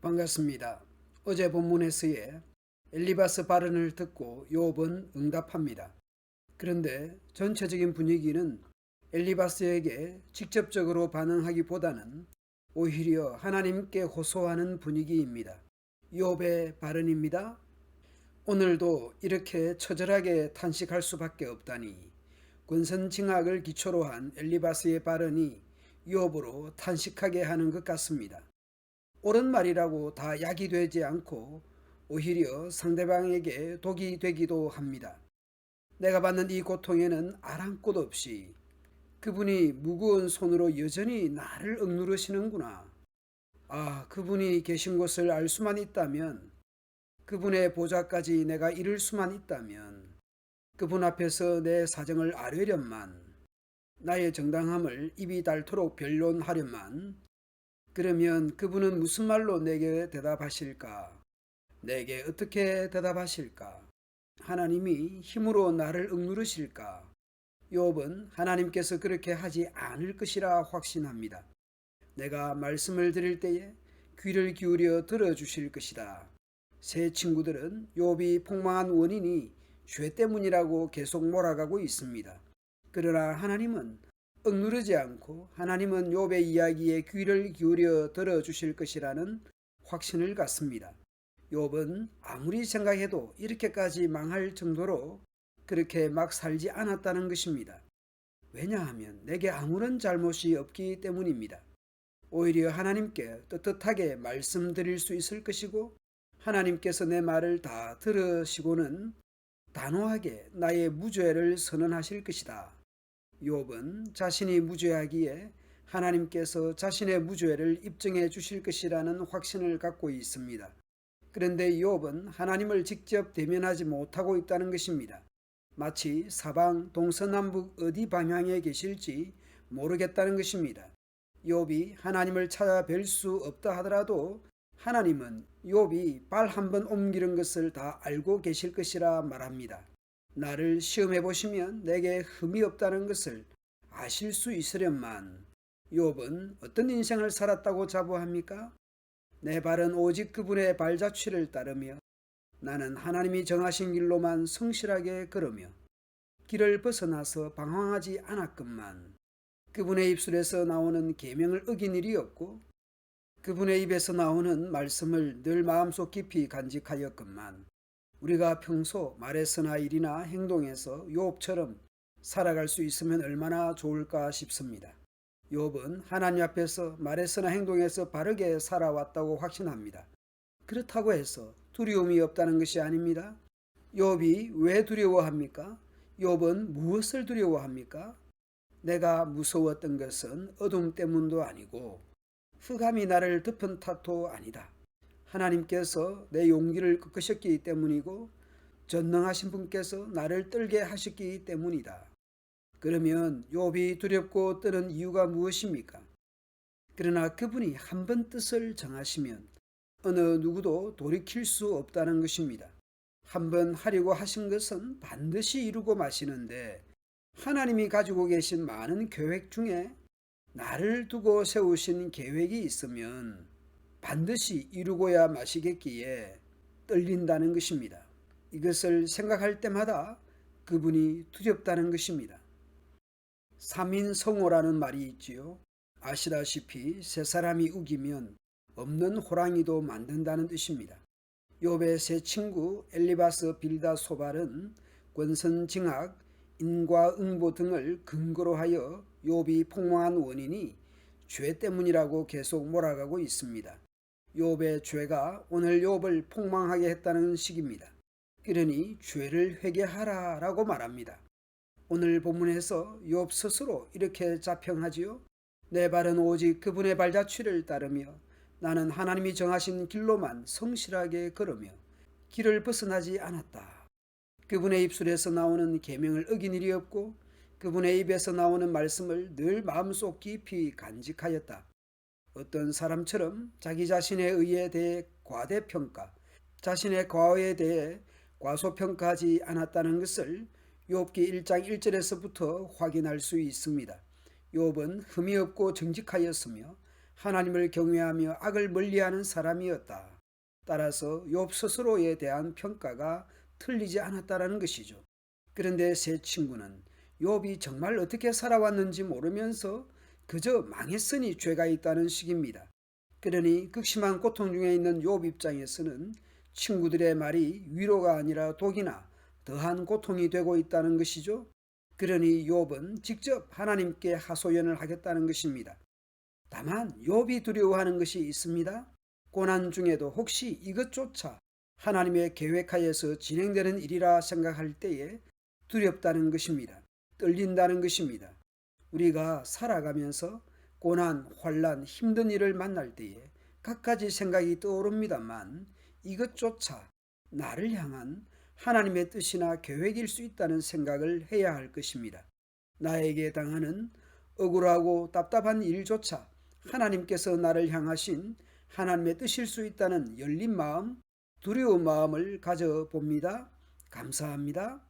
반갑습니다. 어제 본문에서의 엘리바스 발언을 듣고 욥은 응답합니다. 그런데 전체적인 분위기는 엘리바스에게 직접적으로 반응하기보다는 오히려 하나님께 호소하는 분위기입니다. 욥의 발언입니다. 오늘도 이렇게 처절하게 탄식할 수밖에 없다니 권선징악을 기초로 한 엘리바스의 발언이 욥으로 탄식하게 하는 것 같습니다. 옳은 말이라고 다 약이 되지 않고 오히려 상대방에게 독이 되기도 합니다. 내가 받는 이 고통에는 아랑곳 없이 그분이 무거운 손으로 여전히 나를 억누르시는구나. 아, 그분이 계신 곳을 알 수만 있다면, 그분의 보좌까지 내가 이룰 수만 있다면, 그분 앞에서 내 사정을 아뢰련만, 나의 정당함을 입이 닳도록 변론하련만, 그러면 그분은 무슨 말로 내게 대답하실까? 내게 어떻게 대답하실까? 하나님이 힘으로 나를 억누르실까? 욥은 하나님께서 그렇게 하지 않을 것이라 확신합니다. 내가 말씀을 드릴 때에 귀를 기울여 들어주실 것이다. 새 친구들은 욥이 폭망한 원인이 죄 때문이라고 계속 몰아가고 있습니다. 그러나 하나님은 억누르지 않고 하나님은 욥의 이야기에 귀를 기울여 들어 주실 것이라는 확신을 갖습니다. 욥은 아무리 생각해도 이렇게까지 망할 정도로 그렇게 막 살지 않았다는 것입니다. 왜냐하면 내게 아무런 잘못이 없기 때문입니다. 오히려 하나님께 떳떳하게 말씀드릴 수 있을 것이고 하나님께서 내 말을 다 들으시고는 단호하게 나의 무죄를 선언하실 것이다. 욥은 자신이 무죄하기에 하나님께서 자신의 무죄를 입증해 주실 것이라는 확신을 갖고 있습니다. 그런데 욥은 하나님을 직접 대면하지 못하고 있다는 것입니다. 마치 사방 동서남북 어디 방향에 계실지 모르겠다는 것입니다. 욥이 하나님을 찾아뵐 수 없다 하더라도 하나님은 욥이 발 한 번 옮기는 것을 다 알고 계실 것이라 말합니다. 나를 시험해 보시면 내게 흠이 없다는 것을 아실 수 있으련만 욥은 어떤 인생을 살았다고 자부합니까? 내 발은 오직 그분의 발자취를 따르며 나는 하나님이 정하신 길로만 성실하게 걸으며 길을 벗어나서 방황하지 않았건만 그분의 입술에서 나오는 계명을 어긴 일이 없고 그분의 입에서 나오는 말씀을 늘 마음속 깊이 간직하였건만 우리가 평소 말에서나 일이나 행동에서 욥처럼 살아갈 수 있으면 얼마나 좋을까 싶습니다. 욥은 하나님 앞에서 말에서나 행동에서 바르게 살아왔다고 확신합니다. 그렇다고 해서 두려움이 없다는 것이 아닙니다. 욥이 왜 두려워합니까? 욥은 무엇을 두려워합니까? 내가 무서웠던 것은 어둠 때문도 아니고 흑암이 나를 덮은 탓도 아니다. 하나님께서 내 용기를 꺾으셨기 때문이고 전능하신 분께서 나를 떨게 하셨기 때문이다. 그러면 욥이 두렵고 떠는 이유가 무엇입니까? 그러나 그분이 한 번 뜻을 정하시면 어느 누구도 돌이킬 수 없다는 것입니다. 한 번 하려고 하신 것은 반드시 이루고 마시는데 하나님이 가지고 계신 많은 계획 중에 나를 두고 세우신 계획이 있으면 반드시 이루고야 마시겠기에 떨린다는 것입니다. 이것을 생각할 때마다 그분이 두렵다는 것입니다. 3인 성호라는 말이 있지요. 아시다시피 세 사람이 우기면 없는 호랑이도 만든다는 뜻입니다. 욥의 세 친구 엘리바스 빌다 소발은 권선징악, 인과응보 등을 근거로 하여 욥이 폭망한 원인이 죄 때문이라고 계속 몰아가고 있습니다. 욥의 죄가 오늘 욥을 폭망하게 했다는 식입니다. 그러니 죄를 회개하라라고 말합니다. 오늘 본문에서 욥 스스로 이렇게 자평하지요. 내 발은 오직 그분의 발자취를 따르며 나는 하나님이 정하신 길로만 성실하게 걸으며 길을 벗어나지 않았다. 그분의 입술에서 나오는 계명을 어긴 일이 없고 그분의 입에서 나오는 말씀을 늘 마음속 깊이 간직하였다. 어떤 사람처럼 자기 자신의 의에 대해 과대평가, 자신의 과거에 대해 과소평가하지 않았다는 것을 욥기 1장 1절에서부터 확인할 수 있습니다. 욥은 흠이 없고 정직하였으며 하나님을 경외하며 악을 멀리하는 사람이었다. 따라서 욥 스스로에 대한 평가가 틀리지 않았다라는 것이죠. 그런데 세 친구는 욥이 정말 어떻게 살아왔는지 모르면서 그저 망했으니 죄가 있다는 식입니다. 그러니 극심한 고통 중에 있는 욥 입장에서는 친구들의 말이 위로가 아니라 독이나 더한 고통이 되고 있다는 것이죠. 그러니 욥은 직접 하나님께 하소연을 하겠다는 것입니다. 다만 욥이 두려워하는 것이 있습니다. 고난 중에도 혹시 이것조차 하나님의 계획하에서 진행되는 일이라 생각할 때에 두렵다는 것입니다. 떨린다는 것입니다. 우리가 살아가면서 고난, 환란, 힘든 일을 만날 때에 갖가지 생각이 떠오릅니다만 이것조차 나를 향한 하나님의 뜻이나 계획일 수 있다는 생각을 해야 할 것입니다. 나에게 당하는 억울하고 답답한 일조차 하나님께서 나를 향하신 하나님의 뜻일 수 있다는 열린 마음, 두려운 마음을 가져봅니다. 감사합니다.